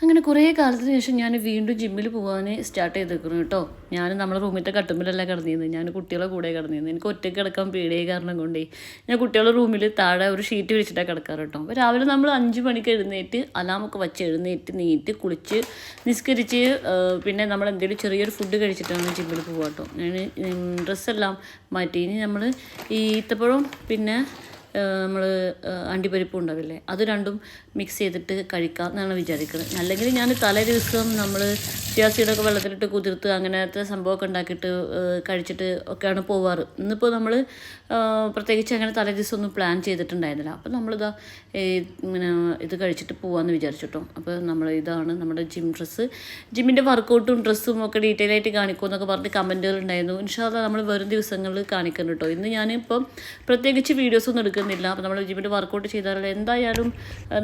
അങ്ങനെ കുറേ കാലത്തിന് ശേഷം ഞാൻ വീണ്ടും ജിമ്മിൽ പോകാൻ സ്റ്റാർട്ട് ചെയ്തേക്കുന്നു കേട്ടോ. ഞാൻ നമ്മളെ റൂമിലത്തെ കട്ടുമ്പിലല്ല കിടന്നിരുന്നത്. ഞാൻ കുട്ടികളെ കൂടെ കിടന്നിരുന്നത്. എനിക്ക് ഒറ്റയ്ക്ക് കിടക്കാൻ പേടിയായ കാരണം കൊണ്ടേ ഞാൻ കുട്ടികളുടെ റൂമിൽ താഴെ ഒരു ഷീറ്റ് വിരിച്ചിട്ടാണ് കിടക്കാറ് കേട്ടോ. അപ്പോൾ രാവിലെ നമ്മൾ അഞ്ച് മണിക്ക് എഴുന്നേറ്റ് അലാമൊക്കെ വച്ച് എഴുന്നേറ്റ് നീറ്റ് കുളിച്ച് നിസ്കരിച്ച് പിന്നെ നമ്മൾ എന്തെങ്കിലും ചെറിയൊരു ഫുഡ് കഴിച്ചിട്ടാണ് ജിമ്മിൽ പോകാം കേട്ടോ. ഞാൻ ഡ്രസ്സെല്ലാം മാറ്റി. ഇനി നമ്മൾ ഈ ഈത്തപ്പഴം പിന്നെ നമ്മൾ അണ്ടിപ്പരിപ്പ് ഉണ്ടാവില്ലേ? അത് രണ്ടും മിക്സ് ചെയ്തിട്ട് കഴിക്കാം എന്നാണ് വിചാരിക്കുന്നത് അല്ലെങ്കിൽ ഞാൻ തലേ ദിവസം നമ്മൾ ചിയാസീഡൊക്കെ വെള്ളത്തിലിട്ട് കുതിർത്ത് അങ്ങനത്തെ സംഭവമൊക്കെ ഉണ്ടാക്കിയിട്ട് കഴിച്ചിട്ട് ഒക്കെയാണ് പോവാറ്. ഇന്നിപ്പോൾ നമ്മൾ പ്രത്യേകിച്ച് അങ്ങനെ തലേ ദിവസം ഒന്നും പ്ലാൻ ചെയ്തിട്ടുണ്ടായിരുന്നില്ല. അപ്പോൾ നമ്മളിതാ ഇങ്ങനെ ഇത് കഴിച്ചിട്ട് പോകാമെന്ന് വിചാരിച്ചിട്ടോ. അപ്പോൾ നമ്മൾ ഇതാണ് നമ്മുടെ ജിം ഡ്രസ്സ് ജിമ്മിന്റെ വർക്കൗട്ടും ഡ്രസ്സും ഒക്കെ ഡീറ്റെയിൽ ആയിട്ട് കാണിക്കുമെന്നൊക്കെ പറഞ്ഞ് കമന്റുകൾ ഉണ്ടായിരുന്നു. ഇൻഷാല്ല നമ്മൾ വരും ദിവസങ്ങളിൽ കാണിക്കുന്നു കേട്ടോ ഇന്ന് ഞാനിപ്പം പ്രത്യേകിച്ച് വീഡിയോസ് ഒന്നും എടുക്കുന്നില്ല. അപ്പോൾ നമ്മൾ ജിമ്മിന്റെ വർക്കൗട്ട് ചെയ്താൽ എന്തായാലും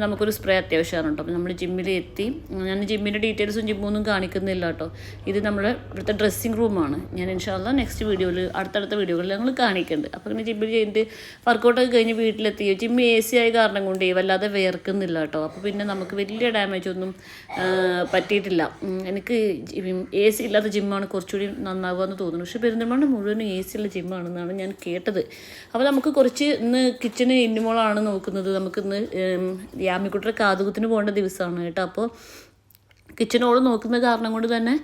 നമുക്കൊരു സ്പ്രേ അത്യാവശ്യമാണ് കേട്ടോ അപ്പോൾ നമ്മൾ ജിമ്മിൽ എത്തി. ഞാൻ ജിമ്മിന്റെ ഡീറ്റെയിൽസും ജിമ്മൊന്നും കാണിക്കുന്നില്ല കേട്ടോ ഇത് നമ്മുടെ ഇവിടുത്തെ ഡ്രസ്സിങ് റൂമാണ് ഞാൻ ഇൻഷാല്ല നെക്സ്റ്റ് വീഡിയോയിൽ അടുത്തടുത്ത വീഡിയോകളിൽ ഞങ്ങൾ കാണിക്കുന്നുണ്ട് അപ്പോൾ ഇങ്ങനെ ജിമ്മിൽ ചെയ്തിട്ട് വർക്കൗട്ടൊക്കെ കഴിഞ്ഞ് വീട്ടിലെത്തി. ജിമ്മ് എ സി ആയ കാരണം കൊണ്ട് വല്ലാതെ വേർക്കുന്നില്ല കേട്ടോ. അപ്പോൾ പിന്നെ നമുക്ക് വലിയ ഡാമേജ് ഒന്നും പറ്റിയിട്ടില്ല. എനിക്ക് എ സി ഇല്ലാത്ത ജിമ്മാണ് കുറച്ചുകൂടി നന്നാവുക എന്ന് തോന്നുന്നു. പക്ഷേ പെരുന്തൽമണ്ണ മുഴുവനും എ സി ഉള്ള ജിമ്മാണെന്നാണ് ഞാൻ കേട്ടത്. അപ്പോൾ നമുക്ക് കുറച്ച് ഇന്ന് കിച്ചണ് ഇന്നുമോളാണ് നോക്കുന്നത്. നമുക്കിന്ന് യാമിക്കുട്ടിയുടെ കാതുകുത്തിന് പോകേണ്ട ദിവസമാണ് കേട്ടോ. അപ്പോൾ കിച്ചണോട് നോക്കുന്ന കാരണം കൊണ്ട് തന്നെ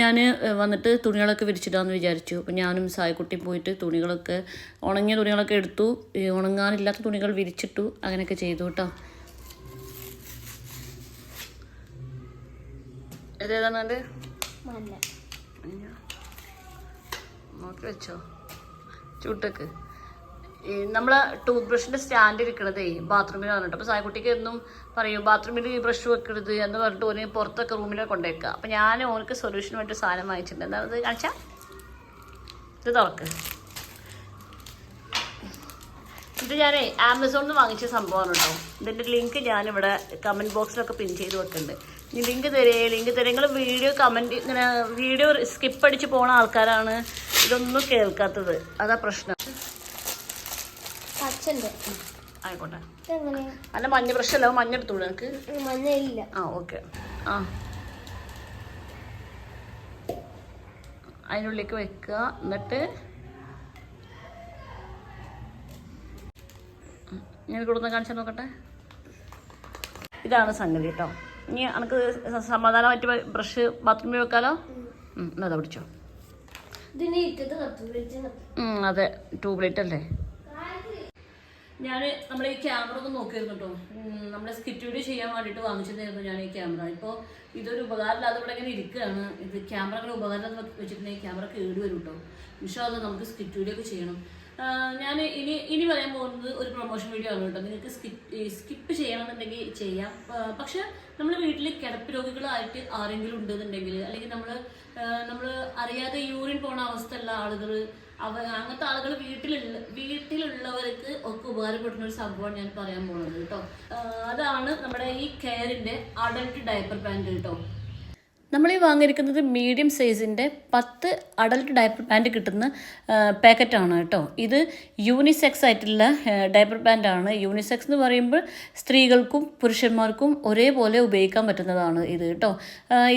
ഞാൻ വന്നിട്ട് തുണികളൊക്കെ വിരിച്ചിടാമെന്ന് വിചാരിച്ചു. അപ്പോൾ ഞാനും സായക്കുട്ടിയും പോയിട്ട് തുണികളൊക്കെ ഉണങ്ങിയ തുണികളൊക്കെ എടുത്തു. ഉണങ്ങാനില്ലാത്ത തുണികൾ വിരിച്ചിട്ടു. അങ്ങനെയൊക്കെ ചെയ്തു കേട്ടോ. മഞ്ഞ നോക്കി വെച്ചോ. ചൂട്ടക്ക്. ഈ നമ്മളെ ടൂത്ത് ബ്രഷിന്റെ സ്റ്റാൻഡ് ഇരിക്കണതേ ബാത്റൂമിലാണ് കേട്ടോ അപ്പോൾ സായക്കുട്ടിക്ക് എന്നും പറയും ബാത്റൂമിൽ ഈ ബ്രഷ് വെക്കരുത് എന്ന് പറഞ്ഞിട്ട് ഓനെ പുറത്തൊക്കെ റൂമിലെ കൊണ്ടുവയ്ക്കുക അപ്പം ഞാൻ ഓനക്ക് സൊല്യൂഷൻ വേണ്ടി സാധനം വാങ്ങിച്ചിട്ടുണ്ട്. എന്താണത് കാണിച്ചാ? ഇത് തുറക്ക്. ഇത് ഞാനേ ആമസോണിൽ നിന്ന് വാങ്ങിച്ച സംഭവമാണ് കേട്ടോ. ഇതിന്റെ ലിങ്ക് ഞാനിവിടെ കമന്റ് ബോക്സിലൊക്കെ പിൻ ചെയ്ത് വെക്കുന്നുണ്ട് ഇനി ലിങ്ക് തരേ ലിങ്ക് തരേ. നിങ്ങൾ വീഡിയോ കമന്റ് ഇങ്ങനെ വീഡിയോ സ്കിപ്പ് അടിച്ച് പോണ ആൾക്കാരാണ്. ഇതൊന്നും കേൾക്കാത്തത്. അതാ പ്രശ്നം. പച്ചണ്ട്. ആയിക്കോട്ടെ. അല്ല മഞ്ഞ പ്രശ്നമല്ല മഞ്ഞ എടുത്തോളൂ എനിക്ക് മഞ്ഞയില്ല. ആ ഓക്കെ. ആ. അതിനുള്ളിലേക്ക് വെക്കുക. എന്നിട്ട് ഞാൻ കൊടുക്കുന്ന കാണിച്ചാൽ നോക്കട്ടെ? ഇതാണ് സംഗതി കേട്ടോ. ഇനി എനിക്ക് സമാധാനമായിട്ട് ബ്രഷ് ബാത്റൂമിൽ വെക്കാലോ? അതാ പിടിച്ചോ. അതെ. ട്യൂബ് ലൈറ്റ് അല്ലേ? ഞാൻ നമ്മൾ ഈ ക്യാമറ ഒന്ന് നോക്കിയിരുന്നു കേട്ടോ നമ്മളെ സ്കിറ്റ് വീഡിയോ ചെയ്യാൻ വേണ്ടിയിട്ട് വാങ്ങിച്ചിരുന്നായിരുന്നു ഞാൻ ഈ ക്യാമറ ഇപ്പോൾ ഇതൊരു ഉപകാരമില്ലാതെ ഇവിടെ ഇങ്ങനെ ഇരിക്കുകയാണ്. ഇത് ക്യാമറ അങ്ങനെ ഉപകാരം വെച്ചിട്ടുണ്ടെങ്കിൽ ക്യാമറ കേട് വരും കേട്ടോ വിശ്വാസം നമുക്ക് സ്കിറ്റ് വീഡിയോ ഒക്കെ ചെയ്യണം. ഞാൻ ഇനി ഇനി പറയാൻ പോകുന്നത് ഒരു പ്രൊമോഷൻ വീഡിയോ ആണ് കേട്ടോ നിങ്ങൾക്ക് സ്കിപ്പ് സ്കിപ്പ് ചെയ്യണമെന്നുണ്ടെങ്കിൽ ചെയ്യാം. പക്ഷേ പക്ഷെ നമ്മൾ വീട്ടിൽ കിടപ്പ് രോഗികളായിട്ട് ആരെങ്കിലും ഉണ്ടെന്നുണ്ടെങ്കിൽ അല്ലെങ്കിൽ നമ്മൾ നമ്മൾ അറിയാതെ യൂറിൻ പോണ അവസ്ഥയുള്ള ആളുകൾ അവ അങ്ങനത്തെ ആളുകൾ വീട്ടിലുള്ള വീട്ടിലുള്ളവർക്ക് ഒക്കെ ഉപകാരപ്പെടുന്ന ഒരു സംഭവമാണ് ഞാൻ പറയാൻ പോകുന്നത് കേട്ടോ. അതാണ് നമ്മുടെ ഈ കെയറിന്റെ അഡൽട്ട് ഡയപ്പർ പാന്റ് കേട്ടോ. നമ്മൾ ഈ വാങ്ങിയിരിക്കുന്നത് മീഡിയം സൈസിന്റെ പത്ത് അഡൽട്ട് ഡയപ്പർ പാന്റ് കിട്ടുന്ന പാക്കറ്റാണ് കേട്ടോ. ഇത് യൂണിസെക്സ് ആയിട്ടുള്ള ഡയപ്പർ പാന്റാണ് യൂണിസെക്സ് എന്ന് പറയുമ്പോൾ സ്ത്രീകൾക്കും പുരുഷന്മാർക്കും ഒരേപോലെ ഉപയോഗിക്കാൻ പറ്റുന്നതാണ് ഇത് കേട്ടോ.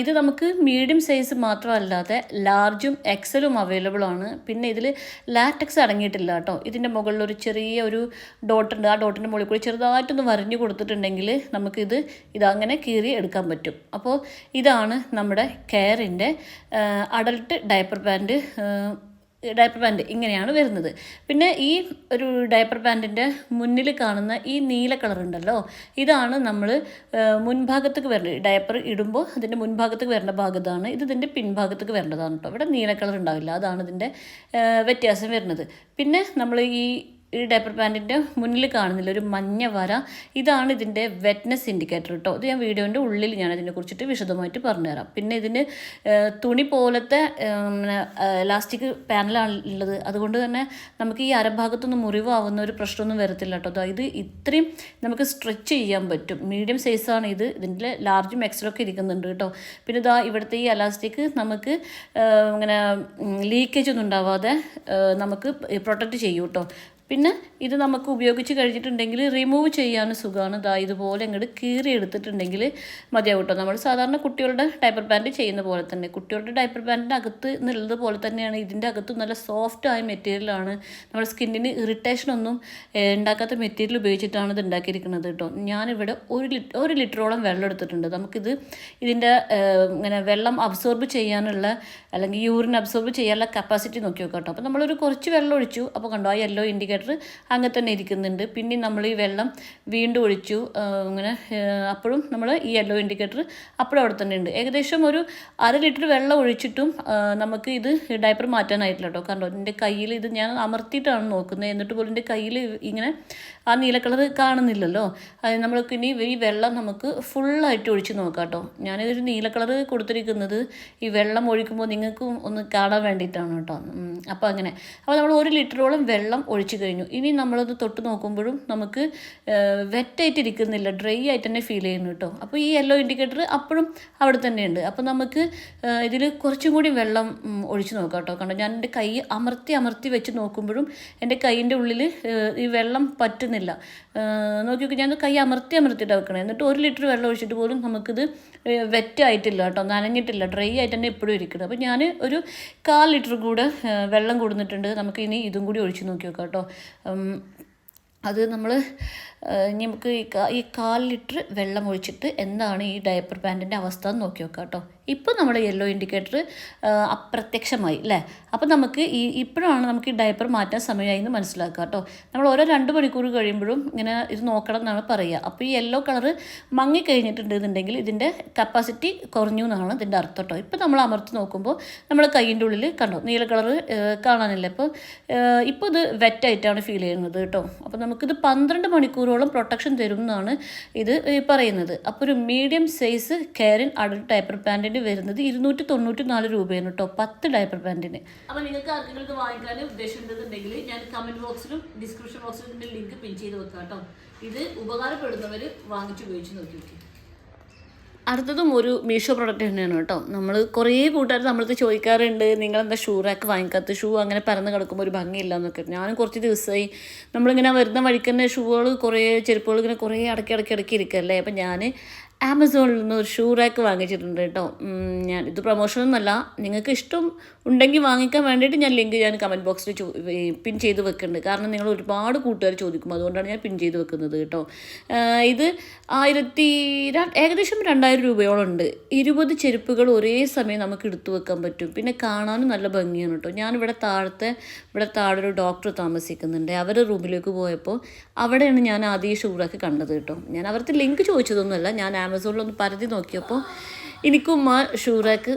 ഇത് നമുക്ക് മീഡിയം സൈസ് മാത്രമല്ലാതെ ലാർജും എക്സലും അവൈലബിൾ ആണ്. പിന്നെ ഇതിൽ ലാറ്റക്സ് അടങ്ങിയിട്ടില്ല കേട്ടോ. ഇതിന്റെ മുകളിൽ ഒരു ചെറിയ ഒരു ഡോട്ടുണ്ട് ആ ഡോട്ടിന്റെ മുകളിൽ കൂടി ചെറുതായിട്ടൊന്ന് വരഞ്ഞു കൊടുത്തിട്ടുണ്ടെങ്കിൽ നമുക്കിത് ഇതങ്ങനെ കീറി എടുക്കാൻ പറ്റും. അപ്പോൾ ഇതാണ് നമ്മുടെ കെയറിന്റെ adult diaper pant diaper pant ഇങ്ങനെയാണ് വരുന്നത്. പിന്നെ ഈ ഒരു ഡയപ്പർ പാന്റിന്റെ മുന്നിൽ കാണുന്ന ഈ നീല കളർ ഉണ്ടല്ലോ ഇതാണ് നമ്മൾ മുൻഭാഗത്തേക്ക് വരേണ്ടത് ഡയപ്പർ ഇടുമ്പോൾ അതിന്റെ മുൻഭാഗത്തേക്ക് വരേണ്ട ഭാഗത്താണ് ഇത് ഇതിന്റെ പിൻഭാഗത്തേക്ക് വരേണ്ടതാണ് കേട്ടോ ഇവിടെ നീല കളർ ഉണ്ടാവില്ല അതാണ് ഇതിന്റെ വ്യത്യാസം വരുന്നത്. പിന്നെ നമ്മൾ ഈ ഈ ഡേപ്പർ പാന്റിന്റെ മുന്നിൽ കാണുന്നില്ല ഒരു മഞ്ഞ വര. ഇതാണ് ഇതിന്റെ വെറ്റ്നസ് ഇൻഡിക്കേറ്റർ കേട്ടോ ഇത് ഞാൻ വീഡിയോന്റെ ഉള്ളിൽ ഞാൻ അതിനെ കുറിച്ചിട്ട് വിശദമായിട്ട് പറഞ്ഞുതരാം. പിന്നെ ഇതിന് തുണി പോലത്തെ ലാസ്റ്റിക് പാനലാണ് ഉള്ളത്. അതുകൊണ്ട് തന്നെ നമുക്ക് ഈ അരഭാഗത്തൊന്നും മുറിവാവുന്ന ഒരു പ്രശ്നമൊന്നും വരത്തില്ല കേട്ടോ അതായത് ഇത് ഇത്രയും നമുക്ക് സ്ട്രെച്ച് ചെയ്യാൻ പറ്റും. മീഡിയം സൈസാണ് ഇത്. ഇതിന്റെ ലാർജും എക്സ്ട്രൊക്കെ ഇരിക്കുന്നുണ്ട് കേട്ടോ പിന്നെ ഇതാ ഇവിടുത്തെ ഈ അലാസ്റ്റിക് നമുക്ക് ഇങ്ങനെ ലീക്കേജ് ഒന്നും ഉണ്ടാവാതെ നമുക്ക് പ്രൊട്ടക്റ്റ് ചെയ്യും കേട്ടോ പിന്നെ ഇത് നമുക്ക് ഉപയോഗിച്ച് കഴിഞ്ഞിട്ടുണ്ടെങ്കിൽ റിമൂവ് ചെയ്യാൻ സുഖമാണ്. ഇതാ ഇതുപോലെ അങ്ങോട്ട് കീറി എടുത്തിട്ടുണ്ടെങ്കിൽ മതിയാവും കേട്ടോ. നമ്മൾ സാധാരണ കുട്ടികളുടെ ഡൈപ്പർ പാന്റ് ചെയ്യുന്ന പോലെ തന്നെ. കുട്ടികളുടെ ഡൈപ്പർ പാന്റിന്റെ അകത്ത് എന്നുള്ളത് പോലെ തന്നെയാണ്. ഇതിന്റെ അകത്ത് നല്ല സോഫ്റ്റ് ആയ മെറ്റീരിയലാണ് നമ്മുടെ സ്കിന്നിന് ഇറിറ്റേഷൻ ഒന്നും ഉണ്ടാക്കാത്ത മെറ്റീരിയൽ ഉപയോഗിച്ചിട്ടാണ് ഇത് ഉണ്ടാക്കിയിരിക്കുന്നത് കേട്ടോ. ഞാനിവിടെ ഒരു ലിറ്റർ ഒരു ലിറ്ററോളം വെള്ളം എടുത്തിട്ടുണ്ട്. നമുക്കിത് ഇതിന്റെ ഇങ്ങനെ വെള്ളം അബ്സോർബ് ചെയ്യാനുള്ള അല്ലെങ്കിൽ യൂറിൻ അബ്സോർബ് ചെയ്യാനുള്ള കപ്പാസിറ്റി നോക്കി നോക്കാം കേട്ടോ. അപ്പോൾ നമ്മളൊരു കുറച്ച് വെള്ളം ഒഴിച്ചു. അപ്പോൾ കണ്ടോ ആ യെല്ലോ ഇൻഡിക്കേറ്റർ അങ്ങനെ തന്നെ ഇരിക്കുന്നുണ്ട്. പിന്നെ നമ്മൾ ഈ വെള്ളം വീണ്ടും ഒഴിച്ചു. ഇങ്ങനെ അപ്പോഴും നമ്മൾ ഈ യെല്ലോ ഇൻഡിക്കേറ്റർ അപ്പോഴും അവിടെ തന്നെ ഉണ്ട്. ഏകദേശം ഒരു അര ലിറ്റർ വെള്ളം ഒഴിച്ചിട്ടും നമുക്ക് ഇത് ഡയപ്പർ മാറ്റാനായിട്ടില്ല കേട്ടോ. കാരണം എന്റെ കയ്യിൽ ഇത് ഞാൻ അമർത്തിയിട്ടാണ് നോക്കുന്നത്. എന്നിട്ട് പോലും എന്റെ കയ്യിൽ ഇങ്ങനെ ആ നീല കളർ കാണുന്നില്ലല്ലോ. അത് നമ്മൾക്ക് ഇനി ഈ വെള്ളം നമുക്ക് ഫുള്ളായിട്ട് ഒഴിച്ച് നോക്കാം കേട്ടോ. ഞാനിതൊരു നീല കളർ കൊടുത്തിരിക്കുന്നത്. ഈ വെള്ളം ഒഴിക്കുമ്പോൾ നിങ്ങൾക്കും ഒന്ന് കാണാൻ വേണ്ടിയിട്ടാണ് കേട്ടോ. അപ്പോൾ അങ്ങനെ. അപ്പോൾ നമ്മൾ ഒരു ലിറ്ററോളം വെള്ളം ഒഴിച്ച് കഴിഞ്ഞു. ഇനി നമ്മളത് തൊട്ട് നോക്കുമ്പോഴും നമുക്ക് വെറ്റായിട്ട് ഇരിക്കുന്നില്ല ഡ്രൈ ആയിട്ട് തന്നെ ഫീൽ ചെയ്യുന്നു കേട്ടോ. അപ്പോൾ ഈ യെല്ലോ ഇൻഡിക്കേറ്റർ അപ്പോഴും അവിടെ തന്നെയുണ്ട്. അപ്പോൾ നമുക്ക് ഇതിൽ കുറച്ചും കൂടി വെള്ളം ഒഴിച്ചു നോക്കാം കേട്ടോ. കണ്ടോ? ഞാൻ എന്റെ കൈ അമർത്തി അമർത്തി വെച്ച് നോക്കുമ്പോഴും എന്റെ കൈയിന്റെ ഉള്ളിൽ ഈ വെള്ളം പറ്റുന്നില്ല. നോക്കി നോക്കി ഞാൻ കൈ അമർത്തി അമർത്തിയിട്ട് വെക്കണം. എന്നിട്ട് ഒരു ലിറ്റർ വെള്ളം ഒഴിച്ചിട്ട് പോലും നമുക്കിത് വെറ്റായിട്ടില്ല കേട്ടോ. നനഞ്ഞിട്ടില്ല ഡ്രൈ ആയിട്ട് തന്നെ എപ്പോഴും ഇരിക്കുന്നത് അപ്പോൾ ഞാൻ ഒരു കാൽ ലിറ്റർ കൂടെ വെള്ളം കൊടുത്തിട്ടുണ്ട്. നമുക്ക് ഇനി ഇതും കൂടി ഒഴിച്ച് നോക്കി നോക്കാം കേട്ടോ. അത് നമ്മൾ നമുക്ക് ഈ കാൽ ലിറ്റർ വെള്ളം ഒഴിച്ചിട്ട് എന്താണ് ഈ ഡയപ്പർ പാന്റിന്റെ അവസ്ഥ എന്ന് നോക്കി നോക്കാം കേട്ടോ ഇപ്പോൾ നമ്മുടെ യെല്ലോ ഇൻഡിക്കേറ്റർ അപ്രത്യക്ഷമായി അല്ലേ അപ്പോൾ നമുക്ക് ഈ ഇപ്പോഴാണ് നമുക്ക് ഈ ഡയപ്പർ മാറ്റാൻ സമയമായി എന്ന് മനസ്സിലാക്കുക കേട്ടോ. നമ്മൾ ഓരോ രണ്ട് മണിക്കൂർ കഴിയുമ്പോഴും ഇങ്ങനെ ഇത് നോക്കണം എന്നാണ് പറയുക. അപ്പോൾ ഈ യെല്ലോ കളർ മങ്ങിക്കഴിഞ്ഞിട്ടുണ്ടെന്നുണ്ടെങ്കിൽ ഇതിന്റെ കപ്പാസിറ്റി കുറഞ്ഞു എന്നാണ് ഇതിന്റെ അർത്ഥം കേട്ടോ. ഇപ്പോൾ നമ്മൾ അമർത്തി നോക്കുമ്പോൾ നമ്മൾ കൈയിന്റെ ഉള്ളിൽ കണ്ടോ നീല കളർ കാണാനില്ല? അപ്പോൾ ഇപ്പോൾ ഇത് വെറ്റായിട്ടാണ് ഫീൽ ചെയ്യുന്നത് കേട്ടോ. അപ്പോൾ നമുക്കിത് പന്ത്രണ്ട് മണിക്കൂറോളം പ്രൊട്ടക്ഷൻ തരും എന്നാണ് ഇത് പറയുന്നത്. അപ്പോൾ ഒരു മീഡിയം സൈസ് കെയറിൻ ടൈപ്പർ ഡയപ്പർ പാന്റിന് വരുന്നത് ഇരുന്നൂറ്റി തൊണ്ണൂറ്റി നാല് രൂപയാണ് കേട്ടോ പത്ത് ഡയപ്പർ പാന്റിന് അപ്പോൾ നിങ്ങൾക്ക് ആർക്കെങ്കിലും ഇത് വാങ്ങിക്കാൻ ഉദ്ദേശമുണ്ടെന്നുണ്ടെങ്കിൽ ഞാൻ കമന്റ് ബോക്സിലും ഡിസ്ക്രിപ്ഷൻ ബോക്സിലും ഇതിന്റെ ലിങ്ക് പിൻ ചെയ്ത് വെക്കാം കേട്ടോ. ഇത് ഉപകാരപ്പെടുന്നവർ വാങ്ങിച്ച് ഉപയോഗിച്ച് നോക്കി നോക്കി. അടുത്തതും ഒരു മീഷോ പ്രൊഡക്റ്റ് തന്നെയാണ് കേട്ടോ. നമ്മൾ കുറേ കൂട്ടുകാർ നമ്മളത് ചോദിക്കാറുണ്ട് നിങ്ങളെന്താ ഷൂ റാക്ക് വാങ്ങിക്കാത്ത ഷൂ അങ്ങനെ പരന്ന് കിടക്കുമ്പോൾ ഒരു ഭംഗിയില്ല എന്നൊക്കെ. ഞാനും കുറച്ച് ദിവസമായി നമ്മളിങ്ങനെ വരുന്ന വഴിക്ക് തന്നെ ഷൂകൾ കുറേ ചെരുപ്പുകൾ ഇങ്ങനെ കുറേ അടക്കി അടക്കി അടക്കി ഇരിക്കല്ലേ? അപ്പം ഞാൻ ആമസോണിൽ നിന്ന് ഒരു ഷൂ റാക്ക് വാങ്ങിച്ചിട്ടുണ്ട് കേട്ടോ. ഞാൻ ഇത് പ്രൊമോഷനൊന്നുമല്ല നിങ്ങൾക്ക് ഇഷ്ടം ഉണ്ടെങ്കിൽ വാങ്ങിക്കാൻ വേണ്ടിയിട്ട് ഞാൻ ലിങ്ക് ഞാൻ കമന്റ് ബോക്സിൽ പിൻ ചെയ്ത് വെക്കുന്നുണ്ട്. കാരണം നിങ്ങൾ ഒരുപാട് കൂട്ടുകാർ ചോദിക്കും. അതുകൊണ്ടാണ് ഞാൻ പിൻ ചെയ്ത് വെക്കുന്നത് കേട്ടോ. ഇത് ആയിരത്തി ഏകദേശം രണ്ടായിരം രൂപയോളം ഉണ്ട്. ഇരുപത് ചെരുപ്പുകൾ ഒരേ സമയം നമുക്ക് എടുത്തു വെക്കാൻ പറ്റും. പിന്നെ കാണാനും നല്ല ഭംഗിയാണ് കേട്ടോ. ഞാനിവിടെ താഴത്തെ ഇവിടെ താഴെ ഒരു ഡോക്ടർ താമസിക്കുന്നുണ്ട്. അവരുടെ റൂമിലേക്ക് പോയപ്പോൾ അവിടെയാണ് ഞാൻ ആദ്യം ഷൂറൊക്കെ കണ്ടത് കേട്ടോ. ഞാൻ അവർക്ക് ലിങ്ക് ചോദിച്ചതൊന്നുമല്ല. ഞാൻ ആമസോണിലൊന്ന് പരതി നോക്കിയപ്പോൾ എനിക്കും ആ ഷൂറാക്ക്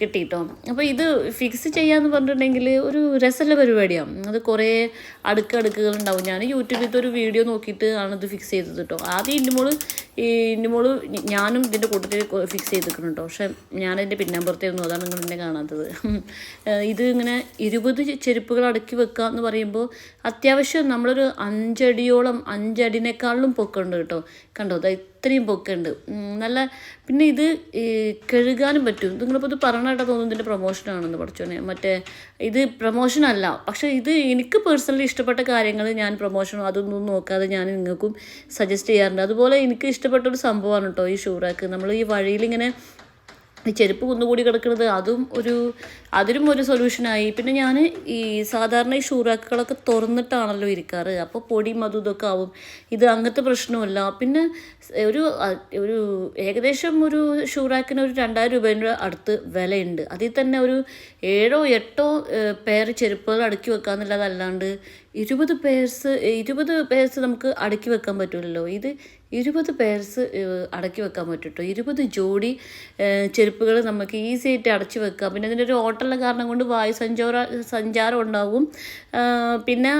കിട്ടിയിട്ടോ അപ്പോൾ ഇത് ഫിക്സ് ചെയ്യാന്ന് പറഞ്ഞിട്ടുണ്ടെങ്കിൽ ഒരു രസമുള്ള പരിപാടിയാണ് അത് കുറേ അടുക്കടുക്കുകൾ ഉണ്ടാവും. ഞാൻ യൂട്യൂബിലത്തെ ഒരു വീഡിയോ നോക്കിയിട്ട് ആണ് ഇത് ഫിക്സ് ചെയ്തത് കേട്ടോ ആദ്യം ഇന്റെ മോൾ ഈ മോൾ ഞാനും ഇതിന്റെ കൂട്ടത്തിൽ ഫിക്സ് ചെയ്തിരിക്കണം കേട്ടോ പക്ഷെ ഞാനതിന്റെ പിന്നാമ്പുറത്തായിരുന്നു അതാണ് നിങ്ങൾ എന്നെ കാണാത്തത്. ഇത് ഇങ്ങനെ ഇരുപത് ചെരുപ്പുകൾ അടുക്കി വെക്കുക എന്ന് പറയുമ്പോൾ അത്യാവശ്യം നമ്മളൊരു അഞ്ചടിയോളം അഞ്ചടിനേക്കാളിലും പൊക്കുണ്ട് കേട്ടോ. കണ്ടോ? ഇത്രയും പൊക്കുണ്ട്. നല്ല പിന്നെ ഇത് കഴുകാനും പറ്റും. നിങ്ങളിപ്പോൾ ഇത് പറഞ്ഞിട്ട് തോന്നുന്നു ഇതിന്റെ പ്രൊമോഷനാണെന്ന് പഠിച്ചോനെ. മറ്റേ ഇത് പ്രൊമോഷനല്ല പക്ഷേ ഇത് എനിക്ക് പേഴ്സണലി ഇഷ്ടപ്പെട്ട കാര്യങ്ങൾ ഞാൻ പ്രൊമോഷനോ അതൊന്നും നോക്കാതെ ഞാൻ നിങ്ങൾക്കും സജസ്റ്റ് ചെയ്യാറുണ്ട്. അതുപോലെ എനിക്ക് ഇഷ്ടപ്പെട്ട ഒരു സംഭവമാണ് കേട്ടോ ഈ ഷൂറാക്ക്. നമ്മൾ ഈ വഴിയിലിങ്ങനെ ചെരുപ്പ് കുന്നുകൂടി കിടക്കുന്നത് അതും ഒരു അതിനും ഒരു സൊല്യൂഷനായി പിന്നെ ഞാൻ ഈ സാധാരണ ഈ ഷൂറാക്കുകളൊക്കെ തുറന്നിട്ടാണല്ലോ ഇരിക്കാറ്. അപ്പോൾ പൊടി അതും ഇതൊക്കെ ആവും. ഇത് അങ്ങനത്തെ പ്രശ്നമല്ല പിന്നെ ഒരു ഒരു ഏകദേശം ഒരു ഷൂറാക്കിന് ഒരു രണ്ടായിരം രൂപേന്റെ അടുത്ത് വിലയുണ്ട്. അതിൽ തന്നെ ഒരു ഏഴോ എട്ടോ പേർ ചെരുപ്പുകൾ അടുക്കി വെക്കാന്നുള്ളതല്ലാണ്ട് ഇരുപത് പേഴ്സ് ഇരുപത് പേഴ്സ് നമുക്ക് അടക്കി വെക്കാൻ പറ്റില്ലല്ലോ ഇത് ഇരുപത് പേഴ്സ് അടക്കി വെക്കാൻ പറ്റും കേട്ടോ ഇരുപത് ജോഡി ചെരുപ്പുകൾ നമുക്ക് ഈസി ആയിട്ട് അടച്ചു വെക്കാം. പിന്നെ അതിന്റെ ഒരു ഓട്ടമുള്ള കാരണം കൊണ്ട് വായു സഞ്ചാര സഞ്ചാരം ഉണ്ടാവും. പിന്നെ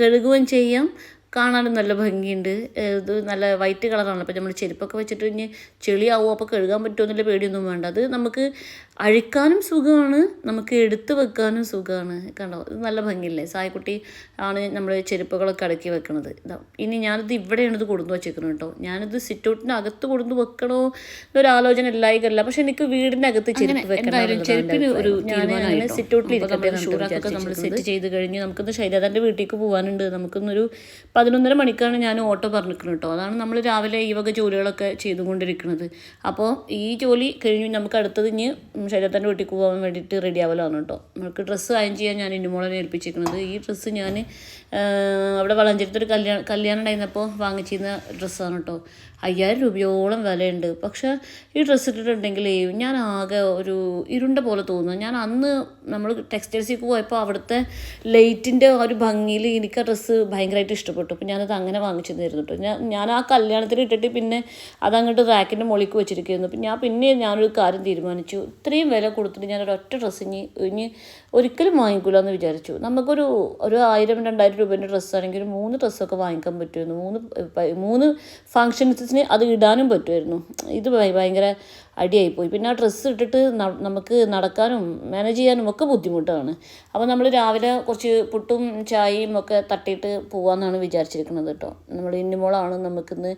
കഴുകുകയും ചെയ്യാം. കാണാനും നല്ല ഭംഗിയുണ്ട്. ഇത് നല്ല വൈറ്റ് കളറാണ് അപ്പോൾ നമ്മൾ ചെരുപ്പൊക്കെ വെച്ചിട്ട് ഇനി ചെളിയാവും? അപ്പോൾ കഴുകാൻ പറ്റുമോ എന്നുള്ള പേടിയൊന്നും വേണ്ട. അത് നമുക്ക് അഴിക്കാനും സുഖമാണ് നമുക്ക് എടുത്തു വെക്കാനും സുഖമാണ്. കണ്ടോ? ഇത് നല്ല ഭംഗിയില്ലേ? സായിക്കുട്ടി ആണ് നമ്മൾ ചെരുപ്പുകളൊക്കെ അടക്കി വെക്കണത്. ഇതാ ഇനി ഞാനിത് ഇവിടെയാണ് ഇത് കൊടുന്നു വെച്ചേക്കുന്നത് കേട്ടോ. ഞാനിത് സിറ്റ് ഔട്ടിന് അകത്ത് കൊടുന്നു വെക്കണോ എന്നൊരു ആലോചന ഇല്ലായിക്കല്ല പക്ഷെ എനിക്ക് വീടിന്റെ അകത്ത് ചെരുപ്പ് വെക്കണം സിറ്റൗട്ടിൽ ഇരിക്കട്ടെ നമ്മൾ സെറ്റ് ചെയ്ത് കഴിഞ്ഞ് നമുക്കിന്ന് ശൈലജാന്റെ വീട്ടിലേക്ക് പോകാനുണ്ട് നമുക്കിന്നൊരു പതിനൊന്നര മണിക്കാണ് ഞാൻ ഓട്ടോ പറഞ്ഞിരിക്കുന്നത് കേട്ടോ. അതാണ് നമ്മൾ രാവിലെ ഈ വക ജോലികളൊക്കെ ചെയ്തുകൊണ്ടിരിക്കുന്നത്. അപ്പോൾ ഈ ജോലി കഴിഞ്ഞ് നമുക്ക് അടുത്തത് ഇനി ശൈലജാന്റെ വീട്ടിൽ പോകാൻ വേണ്ടിയിട്ട് റെഡി ആവലാണ് കേട്ടോ. നമുക്ക് ഡ്രസ്സ് വാങ്ങി ചെയ്യാൻ ഞാൻ ഇന്നുമോളെ ഏൽപ്പിച്ചിരിക്കുന്നത് ഈ ഡ്രസ്സ് ഞാൻ അവിടെ വളഞ്ചേരത്തൊരു കല്യാണം കല്യാണം ഉണ്ടായിരുന്നപ്പോൾ വാങ്ങിച്ചിരുന്ന ഡ്രസ്സാണ് കേട്ടോ. അയ്യായിരം രൂപയോളം വിലയുണ്ട്. പക്ഷേ ഈ ഡ്രസ്സ് ഇട്ടിട്ടുണ്ടെങ്കിൽ ഞാൻ ആകെ ഒരു ഇരുണ്ട പോലെ തോന്നുന്നു. ഞാൻ അന്ന് നമ്മൾ ടെക്സ്റ്റൈൽസിൽ പോയപ്പോൾ അവിടുത്തെ ലൈറ്റിന്റെ ഒരു ഭംഗിയിൽ എനിക്ക് ആ ഡ്രസ്സ് ഭയങ്കരമായിട്ട് ഇഷ്ടപ്പെട്ടു. അപ്പോൾ ഞാനത് അങ്ങനെ വാങ്ങിച്ചു തരുന്നു കേട്ടോ. ഞാൻ ഞാൻ ആ കല്യാണത്തിന് ഇട്ടിട്ട് പിന്നെ അതങ്ങോട്ട് റാക്കിന്റെ മുകളിലേക്ക് വെച്ചിരിക്കുന്നു അപ്പം ഞാൻ പിന്നെ ഞാനൊരു കാര്യം തീരുമാനിച്ചു. ഇത്രയും വില കൊടുത്തിട്ട് ഞാൻ ഒരൊറ്റ ഡ്രസ്സ് ഇനി ഇനി ഒരിക്കലും വാങ്ങിക്കില്ല എന്ന് വിചാരിച്ചു. നമുക്കൊരു ഒരു ആയിരം രണ്ടായിരം രൂപേന്റെ ഡ്രസ്സാണെങ്കിൽ മൂന്ന് ഡ്രസ്സൊക്കെ വാങ്ങിക്കാൻ പറ്റുമായിരുന്നു. മൂന്ന് മൂന്ന് ഫങ്ഷൻസിന് അത് ഇടാനും പറ്റുമായിരുന്നു. ഇത് ഭയ- ഭയങ്കര അടിയായിപ്പോയി. പിന്നെ ആ ഡ്രസ്സ് ഇട്ടിട്ട് നമുക്ക് നടക്കാനും മാനേജ് ചെയ്യാനും ഒക്കെ ബുദ്ധിമുട്ടാണ്. അപ്പോൾ നമ്മൾ രാവിലെ കുറച്ച് പുട്ടും ചായയും ഒക്കെ തട്ടിയിട്ട് പോകാമെന്നാണ് വിചാരിച്ചിരിക്കുന്നത് കേട്ടോ. നമ്മൾ ഇന്നുമോളാണ് നമുക്കിന്ന്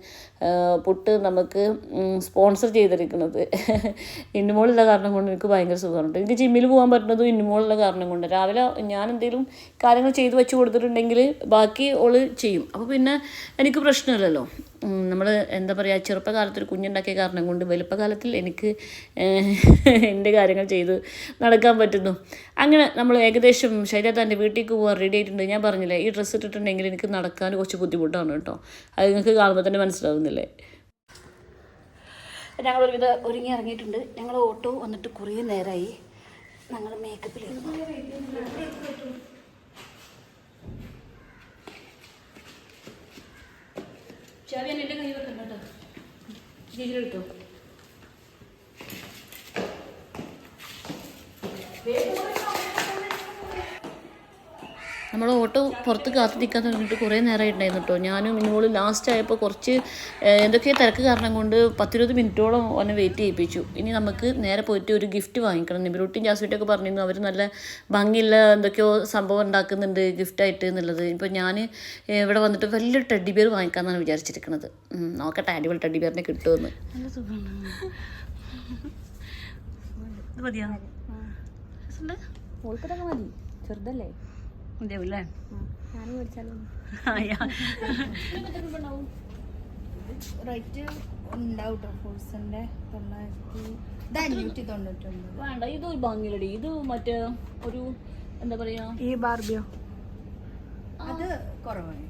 പുട്ട് നമുക്ക് സ്പോൺസർ ചെയ്തിരിക്കുന്നത്. ഇന്നുമോളുള്ള കാരണം കൊണ്ട് എനിക്ക് ഭയങ്കര സുഖമാണ് എനിക്ക് ജിമ്മിൽ പോകാൻ പറ്റുന്നതും ഇന്നുമോളുള്ള കാരണം കൊണ്ട്. രാവിലെ ഞാൻ എന്തെങ്കിലും കാര്യങ്ങൾ ചെയ്തു വെച്ച് കൊടുത്തിട്ടുണ്ടെങ്കിൽ ബാക്കി ഓൾ ചെയ്യും. അപ്പോൾ പിന്നെ എനിക്ക് പ്രശ്നമില്ലല്ലോ. നമ്മൾ എന്താ പറയുക ചെറുപ്പകാലത്ത് ഒരു കുഞ്ഞുണ്ടാക്കിയ കാരണം കൊണ്ട് വലുപ്പകാലത്തിൽ എനിക്ക് എന്റെ കാര്യങ്ങൾ ചെയ്ത് നടക്കാൻ പറ്റുന്നു. അങ്ങനെ നമ്മൾ ഏകദേശം ശരീരത്താന്റെ വീട്ടിലേക്ക് പോകാൻ റെഡി ആയിട്ടുണ്ട്. ഞാൻ പറഞ്ഞില്ലേ ഈ ഡ്രസ്സ് ഇട്ടിട്ടുണ്ടെങ്കിൽ എനിക്ക് നടക്കാൻ കുറച്ച് ബുദ്ധിമുട്ടാണ് കേട്ടോ. അത് നിങ്ങൾക്ക് കാണുമ്പോൾ തന്നെ മനസ്സിലാവുന്നില്ലേ? ഞങ്ങൾ ഒരുവിധ ഒരുങ്ങി ഇറങ്ങിയിട്ടുണ്ട്. ഞങ്ങൾ ഓട്ടോ വന്നിട്ട് കുറേ നേരമായി ഞങ്ങൾ മേക്കപ്പിൽ ചാവി എന്റെ കൈ വെക്കണ്ട കേട്ടോ. ചേച്ചി എടുത്തോ നമ്മൾ ഓട്ടോ പുറത്ത് കാത്തു നിൽക്കാൻ തുടങ്ങിയിട്ട് കുറേ നേരമായിട്ടുണ്ടായിരുന്നു കേട്ടോ. ഞാനും ഇന്നോൾ ലാസ്റ്റ് ആയപ്പോൾ കുറച്ച് എന്തൊക്കെ എന്തൊക്കെയോ തിരക്ക് കാരണം കൊണ്ട് പത്തിരുപത് മിനിറ്റോളം ഒന്നെ വെയിറ്റ് ചെയ്യിപ്പിച്ചു. ഇനി നമുക്ക് നേരെ പോയിട്ട് ഒരു ഗിഫ്റ്റ് വാങ്ങിക്കണം. നിബിറൂട്ടിയും ജാസ്മിറ്റൊക്കെ പറഞ്ഞിരുന്നു അവർ നല്ല ഭംഗിയുള്ള എന്തൊക്കെയോ സംഭവം ഉണ്ടാക്കുന്നുണ്ട് ഗിഫ്റ്റായിട്ട് എന്നുള്ളത്. ഇപ്പോൾ ഞാൻ ഇവിടെ വന്നിട്ട് വലിയൊരു ടെഡി ബിയർ വാങ്ങിക്കാമെന്നാണ് വിചാരിച്ചിരിക്കുന്നത് നോക്കട്ടെ അടിപൊളി ടെഡി ബിയറിനെ കിട്ടുമെന്ന് മതിയോ? മതി ചെറുതല്ലേ? റേറ്റ് ഉണ്ടാവും കേട്ടോ തൊള്ളായിരത്തി ഇത് അഞ്ഞൂറ്റി തൊണ്ണൂറ്റൊമ്പത്. വേണ്ട ഇത് ഒരു ഭംഗിയിലടി. ഇത് മറ്റേ ഒരു എന്താ പറയാ? ഈ ബാർബിയോ. അത് കുറവാണ്.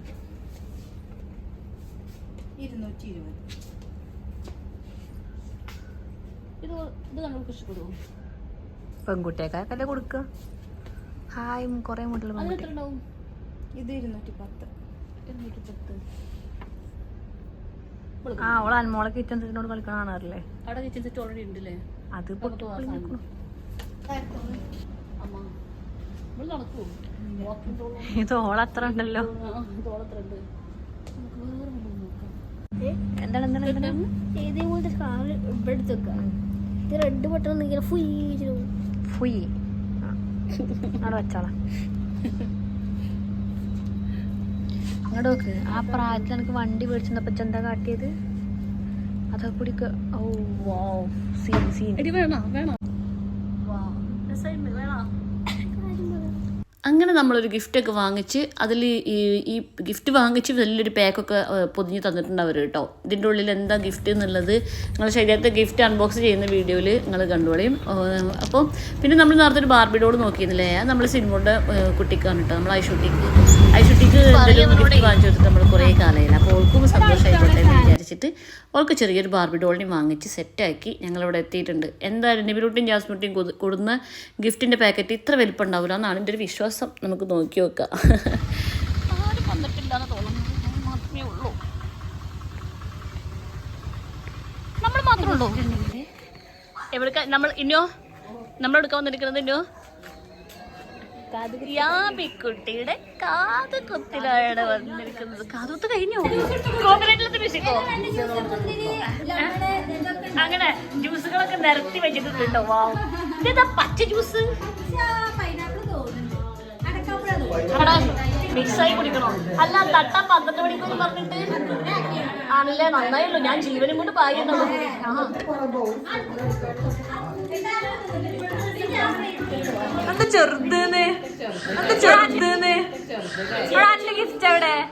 ഇരുന്നൂറ്റി ഇരുപത്. ഇത് ഇത് കണ്ടു ഇഷ്ടപ്പെടുമോ പെൺകുട്ടിയേക്കാക്കല്ലേ കൊടുക്കുക? ഹായ് കുറെ ഇത് ഇരുന്നൂറ്റി പത്ത് ഇരുന്നൂറ്റി പത്ത് ആ അവളെ അന്മോളെ കിച്ചൺ സെറ്റിനോട് കളിക്കാൻ കാണാറില്ലേ? അവിടെ കിച്ചൺ സെറ്റ് ഓൾറെഡി ഉണ്ടല്ലേ? അത്. ഇത് ഓളത്ര ഉണ്ടല്ലോ. എന്താണ് എന്താണ് കാർ ഇവിടെ എടുത്ത് വെക്കാം. ഇത് റെഡ് ബട്ടൺ ഫുയ് ഫുയി അവിടെ വെച്ചോളാം. അങ്ങോട്ട് നോക്ക്. ആ പ്രായത്തിൽ എനിക്ക് വണ്ടി മേടിച്ചപ്പോ എന്താ കാട്ടിയത്? അതൊക്കെ കൂടി ഓ വാവ്. Scene scene. എടി വേണോ വേണോ? വേണോ? അങ്ങനെ നമ്മളൊരു ഗിഫ്റ്റൊക്കെ വാങ്ങിച്ച് അതിൽ ഈ ഗിഫ്റ്റ് വാങ്ങിച്ച് വലിയൊരു പാക്കൊക്കെ പൊതിഞ്ഞ് തന്നിട്ടുണ്ട് അവർ കേട്ടോ. ഇതിന്റെ ഉള്ളിൽ എന്താ ഗിഫ്റ്റ് എന്നുള്ളത് നിങ്ങൾ ശരീരത്തെ ഗിഫ്റ്റ് അൺബോക്സ് ചെയ്യുന്ന വീഡിയോയിൽ നിങ്ങൾ കണ്ടോളയും അപ്പോൾ പിന്നെ നമ്മൾ നേരത്തെ ഒരു ബാർബിഡോട് നോക്കിയിരുന്നില്ലേ? അത് നമ്മൾ സിനിമയുടെ കുട്ടിക്കാണ് കേട്ടോ നമ്മൾ ഐഷുട്ടിക്ക് ഐഷുട്ടിക്ക് എന്തെങ്കിലും ഗിഫ്റ്റ് വാങ്ങിച്ചു കൊടുത്തിട്ട് നമ്മൾ കുറേ കാലമായില്ല? അപ്പോൾ ഓൾക്കും സന്തോഷമായിക്കോട്ടെ എന്ന് വിചാരിച്ചിട്ട് അവൾക്ക് ചെറിയൊരു ബാർബി ഡോളിനെ വാങ്ങിച്ച് സെറ്റാക്കി ഞങ്ങളിവിടെ എത്തിയിട്ടുണ്ട്. എന്തായാലും നിബിലൂട്ടിയും ജാസ്മുട്ടിയും കൊടുക്കുന്ന കൊടുന്ന ഗിഫ്റ്റിന്റെ പാക്കറ്റ് ഇത്ര വലിപ്പം ഉണ്ടാവില്ല എന്നാണ് എന്റെ ഒരു വിശ്വാസം. നമുക്ക് നോക്കി നോക്കാം ആരും വന്നിട്ടില്ല എന്ന് തോന്നുന്നു ഞാൻ മാത്രമേ ഉള്ളൂ നമ്മൾ മാത്രമേ ഉള്ളൂ എവിടെ നമ്മൾ ഇന്നോ? നമ്മൾ എടുക്കാൻ വന്നിരിക്കുന്നത് ഇന്നോ? യാമിക്കുട്ടിയുടെ കാത് കുത്തിലാണ് വന്നിരിക്കുന്നത്. കാതുകുത്ത് കഴിഞ്ഞോ? കോക്കനട്ടിലത്തെ മ്യൂസിക്കോ? അങ്ങനെ ജ്യൂസുകളൊക്കെ നിരത്തി വെച്ചിട്ടുണ്ട് വാ ഇതെന്താ പച്ച ജ്യൂസ്? മിക്സായി കുടിക്കണോ? അല്ല തട്ട പന്ത്രണ്ട് മണിക്കൂർ പറഞ്ഞിട്ട്. ആണല്ലേ? നന്നായല്ലോ. ഞാൻ ജീവനും കൊണ്ട് പായുന്നുള്ളൂ ചെറുതെന്ന്. അത് ചെറുതെന്ന്. ഇവിടെ ഗിഫ്റ്റ് എവിടെ?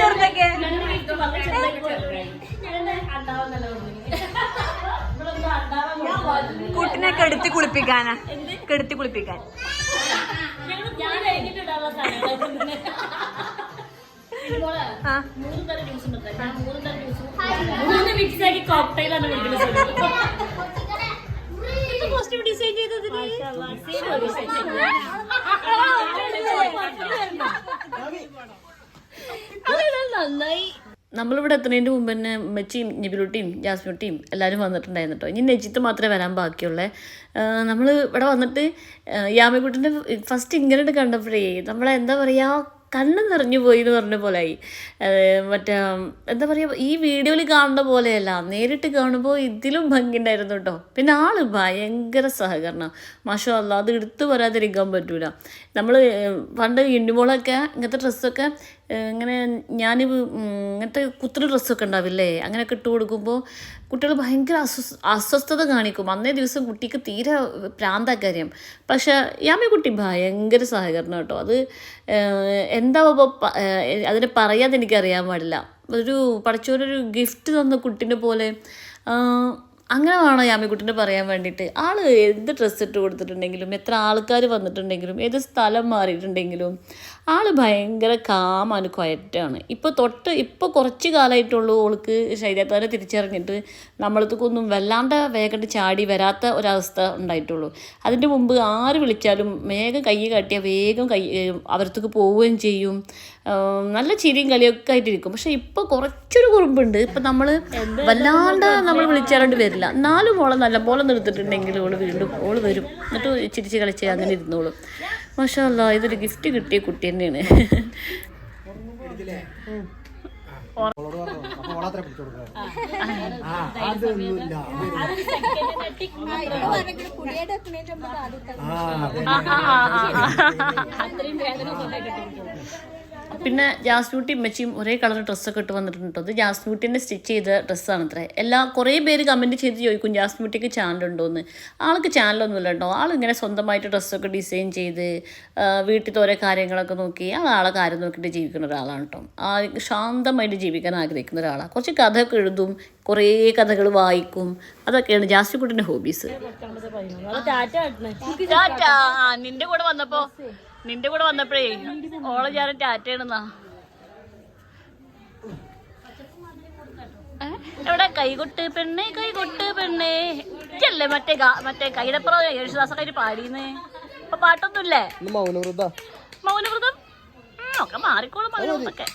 ചെറുതൊക്കെ? കുട്ടിനെ കെടുത്തി കുളിപ്പിക്കാനാ. കെടുത്തി കുളിപ്പിക്കാൻ. ഡിസൈൻ ചെയ്തതിന് നന്നായി. നമ്മളിവിടെ എത്തുന്നതിന്റെ മുമ്പ് തന്നെ മെച്ചിയും നിബിലുട്ടിയും ജാസ്മിനുട്ടിയും എല്ലാവരും വന്നിട്ടുണ്ടായിരുന്നു കേട്ടോ ഇനി നെജിത്ത് മാത്രമേ വരാൻ ബാക്കിയുള്ളേ. നമ്മൾ ഇവിടെ വന്നിട്ട് യാമിക്കുട്ടിന്റെ ഫസ്റ്റ് ഇങ്ങനെ കണ്ടപ്പോഴേ നമ്മളെ എന്താ പറയുക കണ്ണ് നിറഞ്ഞു പോയി എന്ന് പറഞ്ഞ പോലായി. ഏഹ് മറ്റേ എന്താ പറയുക ഈ വീഡിയോയിൽ കാണുന്ന പോലെയല്ല നേരിട്ട് കാണുമ്പോൾ ഇതിലും ഭംഗിയുണ്ടായിരുന്നു കേട്ടോ പിന്നെ ആൾ ഭയങ്കര സഹകരണം. മാഷോ അല്ല അത് എടുത്തു പറയാതിരിക്കാൻ പറ്റൂല. നമ്മൾ പണ്ട് ഇന്നുമോളൊക്കെ ഇങ്ങനത്തെ ഡ്രസ്സൊക്കെ ഇങ്ങനെ ഞാൻ ഇങ്ങനത്തെ കുത്തിരി ഡ്രസ്സൊക്കെ ഉണ്ടാവില്ലേ? അങ്ങനെയൊക്കെ ഇട്ട് കൊടുക്കുമ്പോൾ കുട്ടികൾ ഭയങ്കര അസ്വസ് അസ്വസ്ഥത കാണിക്കും. അന്നേ ദിവസം കുട്ടിക്ക് തീരെ പ്രാന്ത കാര്യം. പക്ഷെ യാമി കുട്ടി ഭയങ്കര സഹകരണം കേട്ടോ. അത് എന്താ അതിനെ പറയാതെ എനിക്കറിയാൻ പാടില്ല. ഒരു പഠിച്ചോരൊരു ഗിഫ്റ്റ് തന്ന കുട്ടിനെ പോലെ അങ്ങനെ വേണോ യാമിക്കുട്ടിനെ പറയാൻ വേണ്ടിയിട്ട്? ആൾ എന്ത് ഡ്രസ്സ് ഇട്ട് കൊടുത്തിട്ടുണ്ടെങ്കിലും എത്ര ആൾക്കാർ വന്നിട്ടുണ്ടെങ്കിലും ഏത് സ്ഥലം മാറിയിട്ടുണ്ടെങ്കിലും ആൾ ഭയങ്കര കാമാണ് ക്വയറ്റാണ് ഇപ്പോൾ തൊട്ട് ഇപ്പോൾ കുറച്ച് കാലമായിട്ടുള്ളൂ ഓൾക്ക് ശരീരത്താരെ തിരിച്ചറിഞ്ഞിട്ട്. നമ്മളത്തേക്കൊന്നും വല്ലാണ്ട് വേഗം ചാടി വരാത്ത ഒരവസ്ഥ ഉണ്ടായിട്ടുള്ളൂ. അതിന്റെ മുമ്പ് ആര് വിളിച്ചാലും വേഗം കൈ കാട്ടിയാൽ വേഗം കൈ അവരത്തേക്ക് പോവുകയും ചെയ്യും. നല്ല ചിരിയും കളിയൊക്കെ ആയിട്ടിരിക്കും. പക്ഷെ ഇപ്പോൾ കുറച്ചൊരു കുറുമ്പുണ്ട്. ഇപ്പം നമ്മൾ വല്ലാണ്ട് നമ്മൾ വിളിച്ചാലാണ്ട് വരില്ല. എന്നാലും ഓളെ നല്ല നല്ലപോലെ നിർത്തിട്ടുണ്ടെങ്കിൽ ഓൾ വീണ്ടും ഓൾ വരും. എന്നിട്ട് ചിരിച്ച് കളിച്ച് അങ്ങനെ ഇരുന്നോളും. മാഷാ അല്ലാ ഇതൊരു ഗിഫ്റ്റ് കിട്ടിയ കുട്ടി തന്നെയാണ്. അത്രയും പറഞ്ഞു പിന്നെ ജാസ്മിൻകുട്ടി മച്ചിയും ഒരേ കളർ ഡ്രസ്സൊക്കെ ഇട്ട് വന്നിട്ടുണ്ട് അത് ഇത് സ്റ്റിച്ച് ചെയ്ത ഡ്രസ്സാണ് അത്രേ എല്ലാ കുറേ പേര് കമന്റ് ചെയ്ത് ചോദിക്കും ജാസ്നൂട്ടിക്ക് ചാനലുണ്ടോ എന്ന്. ആൾക്ക് ചാനലൊന്നുമില്ല കേട്ടോ ആളിങ്ങനെ സ്വന്തമായിട്ട് ഡ്രസ്സൊക്കെ ഡിസൈൻ ചെയ്ത് വീട്ടിലത്തെ ഓരോ കാര്യങ്ങളൊക്കെ നോക്കി ആ ആളെ കാര്യം നോക്കിയിട്ട് ജീവിക്കുന്ന ഒരാളാണ് കേട്ടോ ആ ശാന്തമായിട്ട് ജീവിക്കാൻ ആഗ്രഹിക്കുന്ന ഒരാളാണ് കുറച്ച് കഥയൊക്കെ എഴുതും കുറേ കഥകൾ വായിക്കും. അതൊക്കെയാണ് ജാസ്മിൻകുട്ടിന്റെ ഹോബീസ് നിന്റെ കൂടെ വന്നപ്പോ നിന്റെ കൂടെ വന്നപ്പോഴേ ഓളെ ഞാൻ ടാറ്റയാണെന്നാ? എവിടെ? കൈകൊട്ട് പെണ്ണേ കൈകൊട്ട് പെണ്ണേ. ഇല്ലേ മറ്റേ മറ്റേ കൈടപ്പുറം യേശുദാസ കൈ പാടിയെന്ന് അപ്പൊ പാട്ടൊന്നുമില്ലേ? മൗനവ്രതം. മൗനവൃത മൗനവ്രതം ഒക്കെ മാറിക്കോളും മൗനവ്രതൊക്കെ.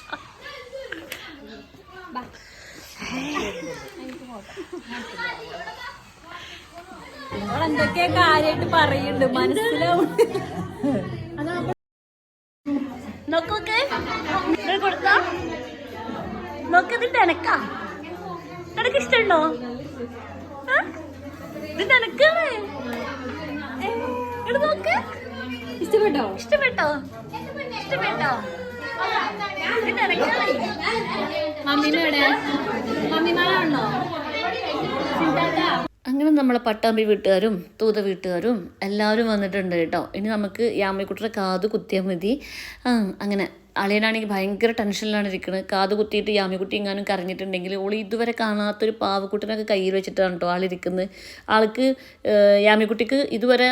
എന്തൊക്കെ കാര്യമായിട്ട് പറയുന്നുണ്ട് മനസ്സിലാവും നോക്കൊക്കെ. ഇത് കൊടുത്താ? നോക്ക് ഇതിന്റെ എനക്കാ എനക്ക് ഇഷ്ടമുണ്ടോ? ഇതിന്റെ എനക്കാണ് ഇത് നോക്ക്. ഇഷ്ടപ്പെട്ടോ? ഇഷ്ടപ്പെട്ടോ? ഇഷ്ടപ്പെട്ടോ? ഇതിന്റെ എനക്കാണ് മമ്മിമയുടെ മമ്മിമാരാണോ അങ്ങനെ നമ്മളെ പട്ടാമ്പി വീട്ടുകാരും തൂത വീട്ടുകാരും എല്ലാവരും വന്നിട്ടുണ്ട് കേട്ടോ. ഇനി നമുക്ക് യാമിക്കുട്ടിയുടെ കാത് കുത്തിയാൽ മതി. അങ്ങനെ അളിയനാണെങ്കിൽ ഭയങ്കര ടെൻഷനിലാണ് ഇരിക്കുന്നത് കാത് കുത്തിയിട്ട് യാമിക്കുട്ടി എങ്ങാനും കരഞ്ഞിട്ടുണ്ടെങ്കിൽ ഓൾ ഇതുവരെ കാണാത്തൊരു പാവക്കുട്ടിനൊക്കെ കയ്യിൽ വെച്ചിട്ടാണ് കേട്ടോ ആളിരിക്കുന്നത് ആൾക്ക് യാമിക്കുട്ടിക്ക് ഇതുവരെ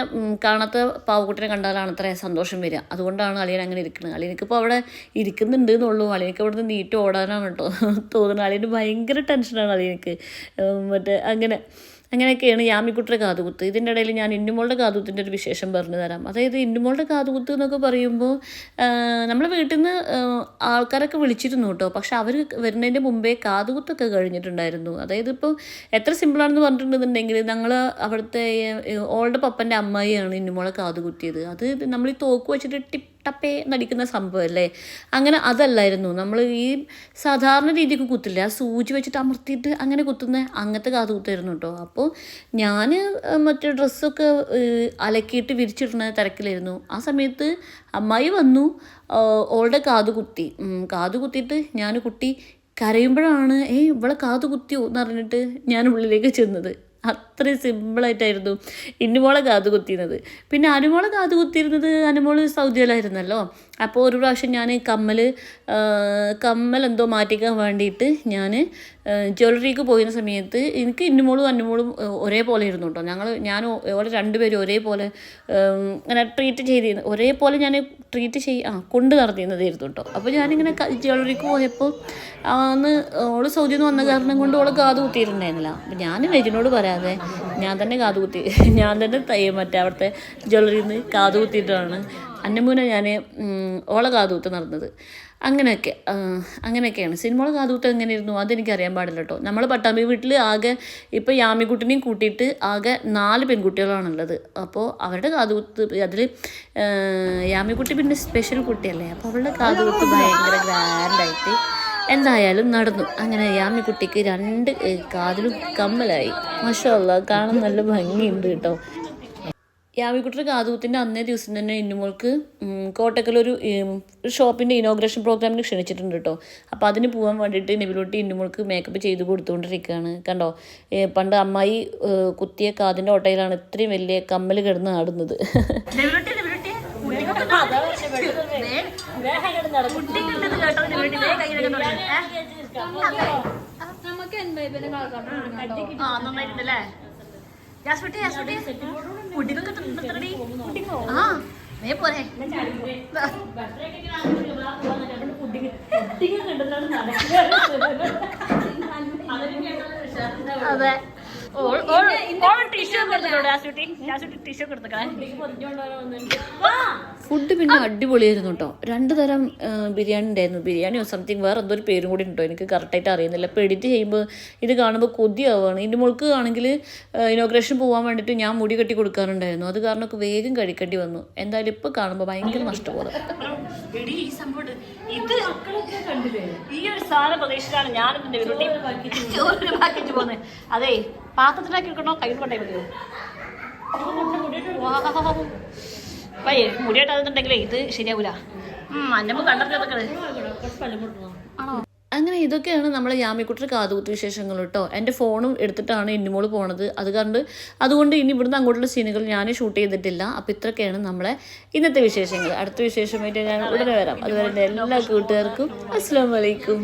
കാണാത്ത പാവക്കുട്ടിനെ കണ്ടാലാണ് അത്ര സന്തോഷം വരിക. അതുകൊണ്ടാണ് അളിയൻ അങ്ങനെ ഇരിക്കുന്നത് അളിയനക്കിപ്പോൾ അവിടെ ഇരിക്കുന്നുണ്ട് എന്നുള്ളൂ അളിയനക്ക് അവിടെ നിന്ന് നീറ്റ് ഓടാനാണ് കേട്ടോ. തോന്നുന്നത് അളിയന് ഭയങ്കര ടെൻഷനാണ് അളിയനക്ക്. മറ്റേ അങ്ങനെ അങ്ങനെയൊക്കെയാണ് യാമിക്കുട്ടിയുടെ കാതുകുത്ത്. ഇതിന്റെ ഇടയിൽ ഞാൻ ഇന്നുമോളുടെ കാതുകുത്തിന്റെ ഒരു വിശേഷം പറഞ്ഞു തരാം. അതായത് ഇന്നുമോളുടെ കാതുകുത്ത് എന്നൊക്കെ പറയുമ്പോൾ നമ്മളെ വീട്ടിൽ നിന്ന് ആൾക്കാരൊക്കെ വിളിച്ചിരുന്നു കേട്ടോ. പക്ഷെ അവർ വരുന്നതിന്റെ മുമ്പേ കാതുകുത്തൊക്കെ കഴിഞ്ഞിട്ടുണ്ടായിരുന്നു. അതായത് ഇപ്പോൾ എത്ര സിമ്പിളാണെന്ന് പറഞ്ഞിട്ടുണ്ടെന്നുണ്ടെങ്കിൽ ഞങ്ങൾ അവിടുത്തെ ഓൾഡ് പപ്പന്റെ അമ്മായിയാണ് ഇന്നുമോളെ കാതുകുത്തിയത്. അത് നമ്മൾ ഈ തോക്ക് വെച്ചിട്ട് ടിപ്പ് ടപ്പേ നടിക്കുന്ന സംഭവം അല്ലേ അങ്ങനെ അതല്ലായിരുന്നു. നമ്മൾ ഈ സാധാരണ രീതിക്ക് കുത്തില്ല? ആ സൂചി വെച്ചിട്ട് അമർത്തിയിട്ട് അങ്ങനെ കുത്തുന്ന അങ്ങനത്തെ കാത് കുത്തായിരുന്നു കേട്ടോ. അപ്പോൾ ഞാൻ മറ്റേ ഡ്രസ്സൊക്കെ അലക്കിയിട്ട് വിരിച്ചിടുന്ന തിരക്കിലായിരുന്നു. ആ സമയത്ത് അമ്മായി വന്നു ഓളുടെ കാത് കുത്തി. കാത് കുത്തിയിട്ട് ഞാൻ കുട്ടി കരയുമ്പോഴാണ് ഏയ് ഇവളെ കാത് കുത്തിയോ? എന്ന് പറഞ്ഞിട്ട് ഞാൻ ഉള്ളിലേക്ക് ചെന്നത്. അത്രയും സിമ്പിളായിട്ടായിരുന്നു. ഇന്നുമോളെ കാത് കുത്തിയിരുന്നത് പിന്നെ അനുമോളെ കാത് കുത്തിയിരുന്നത് അനുമോൾ സൗദിയിലായിരുന്നല്ലോ. അപ്പോൾ ഒരു പ്രാവശ്യം ഞാൻ കമ്മൽ കമ്മൽ എന്തോ മാറ്റിക്കാൻ വേണ്ടിയിട്ട് ഞാൻ ജ്വല്ലറിക്ക് പോയിരുന്ന സമയത്ത് എനിക്ക് ഇന്നുമോളും അന്നുമോളും ഒരേപോലെ ഇരുന്നു കേട്ടോ. ഞങ്ങൾ ഞാൻ ഓരോ രണ്ടുപേരും ഒരേപോലെ അങ്ങനെ ട്രീറ്റ് ചെയ്തിരുന്നു ഒരേപോലെ ഞാൻ ട്രീറ്റ് ചെയ് ആ കൊണ്ട് നടത്തിയിരുന്നതായിരുന്നു കേട്ടോ. അപ്പോൾ ഞാനിങ്ങനെ ജ്വല്ലറിക്ക് പോയപ്പോൾ അന്ന് ഓൾ സൗദി നിന്ന് വന്ന കാരണം കൊണ്ട് ഓൾ കാത് കുത്തിയിട്ടുണ്ടായിരുന്നില്ല. അപ്പം ഞാൻ വെജിനോട് പറയാതെ ഞാൻ തന്നെ കാത് കുത്തി ഞാൻ തന്നെ മറ്റേ അവിടുത്തെ ജ്വല്ലറിയിൽ നിന്ന് കാത് കുത്തിയിട്ടാണ് അന്നമൂന ഞാൻ ഓള കാതൂത്ത് കുത്ത് നടന്നത്. അങ്ങനെയൊക്കെ അങ്ങനെയൊക്കെയാണ്. സിനിമകൾ കാതൂത്ത് എങ്ങനെയായിരുന്നു അതെനിക്കറിയാൻ പാടില്ല കേട്ടോ നമ്മൾ പട്ടാമ്പി വീട്ടിൽ ആകെ ഇപ്പോൾ യാമിക്കുട്ടിനെയും കൂട്ടിയിട്ട് ആകെ നാല് പെൺകുട്ടികളാണുള്ളത്. അപ്പോൾ അവരുടെ കാതൂത്ത് അതിൽ യാമിക്കുട്ടി പിന്നെ സ്പെഷ്യൽ കുട്ടിയല്ലേ? അപ്പോൾ അവളുടെ കാതൂത്ത് ഭയങ്കര ഗ്രാൻഡായിട്ട് എന്തായാലും നടന്നു. അങ്ങനെ യാമിക്കുട്ടിക്ക് രണ്ട് കാതിലും കമ്മലായി. മഷല്ല കാണാൻ നല്ല ഭംഗിയുണ്ട് കേട്ടോ. യാമിക്കുട്ടിയുടെ കാതൂത്തിന്റെ അന്നേ ദിവസം തന്നെ ഇന്നുമോൾക്ക് കോട്ടക്കലൊരു ഒരു ഷോപ്പിന്റെ ഇനോഗ്രേഷൻ പ്രോഗ്രാമിന് ക്ഷണിച്ചിട്ടുണ്ട് കേട്ടോ അപ്പോൾ അതിന് പോകാൻ വേണ്ടിയിട്ട് നെബിലോട്ടി ഇന്നുമോൾക്ക് മേക്കപ്പ് ചെയ്ത് കൊടുത്തുകൊണ്ടിരിക്കുകയാണ്. കണ്ടോ? പണ്ട് അമ്മായി കുത്തിയ കാതിന്റെ ഓട്ടയിലാണ് ഇത്രയും വലിയ കമ്മൽ കിടന്ന് ആടുന്നത്. നമുക്ക് എന്താ ആ നന്നായിട്ടുണ്ടല്ലേ യാസ്മിട്ടി യാസ്മിട്ടി പുഡിങ്ങൊക്കെ തിന്നിട്ടെടി ആ വേ പോരെ. അതെ. ഫുഡ് പിന്നെ അടിപൊളിയായിരുന്നു കേട്ടോ. രണ്ട് തരം ബിരിയാണി ഉണ്ടായിരുന്നു. ബിരിയാണിയോ സംതിങ് വേറെ എന്തോ ഒരു പേരും കൂടി ഉണ്ടോ? എനിക്ക് കറക്റ്റായിട്ട് അറിയുന്നില്ല. അപ്പോൾ എഡിറ്റ് ചെയ്യുമ്പോൾ ഇത് കാണുമ്പോൾ കൊതിയാവുകയാണ്. ഇതിന്റെ മുൾക്ക് ആണെങ്കിൽ ഇനോഗ്രേഷൻ പോകാൻ വേണ്ടിയിട്ട് ഞാൻ മുടി കെട്ടി കൊടുക്കാറുണ്ടായിരുന്നു. അത് കാരണം ഒക്കെ വേഗം കഴിക്കേണ്ടി വന്നു. എന്തായാലും ഇപ്പോൾ കാണുമ്പോൾ ഭയങ്കര നഷ്ടപോലെ ഈ സംഭവം ഇത് ഈ ഒരു സാധനം പ്രതീക്ഷിച്ചാണ് ഞാൻ ഒരു പാക്കേജ് പോകുന്നത് അതെ പാത്രത്തിലാക്കി എടുക്കണോ കൈ കൊണ്ടേ മതിയോ? പയ്യെ മുടിയായിട്ട് അതെന്നുണ്ടെങ്കിലേ ഇത് ശരിയാവൂല. അന്നമ്മ കണ്ടറിഞ്ഞതൊക്കെ ആണോ? അങ്ങനെ ഇതൊക്കെയാണ് നമ്മളെ യാമിക്കുട്ടി കാതുകുത്ത് വിശേഷങ്ങൾ കേട്ടോ. എന്റെ ഫോണും എടുത്തിട്ടാണ് ഇന്നുമോൾ പോണത്. അത് കണ്ട് അതുകൊണ്ട് ഇനി ഇവിടുന്ന് അങ്ങോട്ടുള്ള സീനുകൾ ഞാൻ ഷൂട്ട് ചെയ്തിട്ടില്ല. അപ്പോൾ ഇത്രയൊക്കെയാണ് നമ്മളെ ഇന്നത്തെ വിശേഷങ്ങൾ. അടുത്ത വിശേഷമായിട്ട് ഞാൻ ഉടനെ വരാം. അതുവരെ എല്ലാ കൂട്ടുകാർക്കും അസ്സാം വലൈക്കും